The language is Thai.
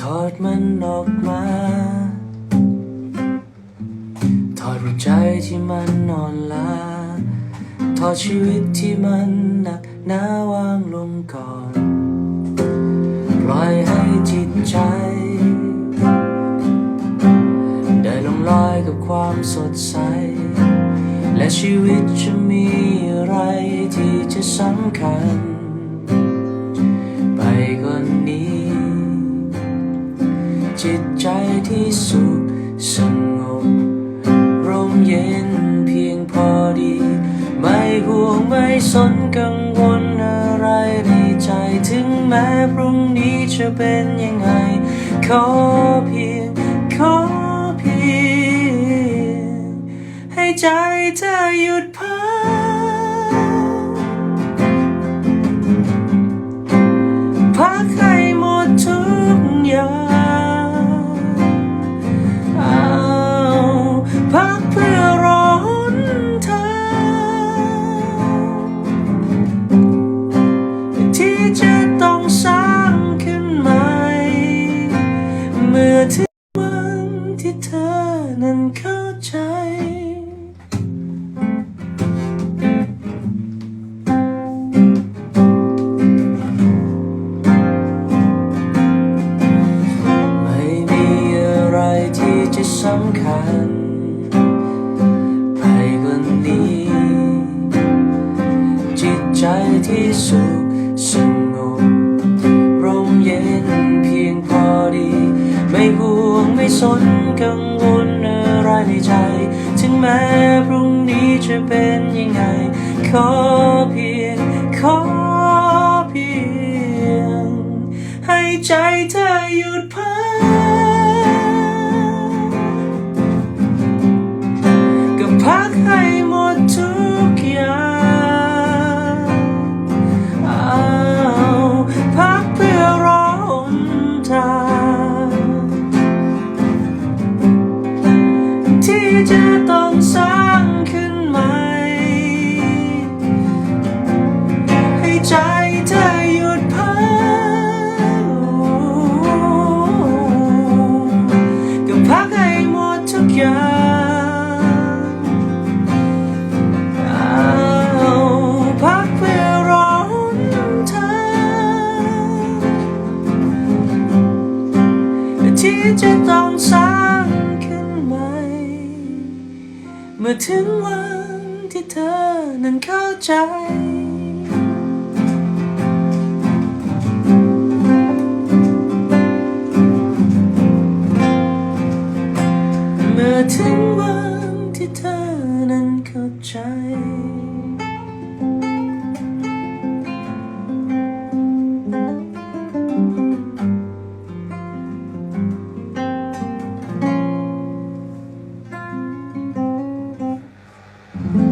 ถอดมันออกมา ถอดหัวใจที่มันนอนลาถอดชีวิตที่มันหนักหนาวางลงก่อนปล่อยให้จิตใจ ได้ลงลอยกับความสดใส และชีวิตจะมี จิตใจที่สุขสงบร่มเย็นเพียงพอดี ไม่ห่วงไม่สนกังวลอะไรในใจถึงแม้พรุ่งนี้จะเป็นยังไง ขอเพียง ขอเพียง ให้ใจเธอหยุดพัก คัญ ไปกว่านี้ จิตใจที่สุขสงบร่มเย็นเพียงพอดี ไม่ห่วงไม่สนกังวลอะไรในใจ ถึงแม้พรุ่งนี้จะเป็นยังไง ขอเพียง ขอเพียง ให้ใจเธอหยุดพัก จะต้องสร้างขึ้นใหม่ เมื่อถึงวันที่เธอนั้นเข้าใจเมื่อถึงวันที่เธอนั้นเข้าใจ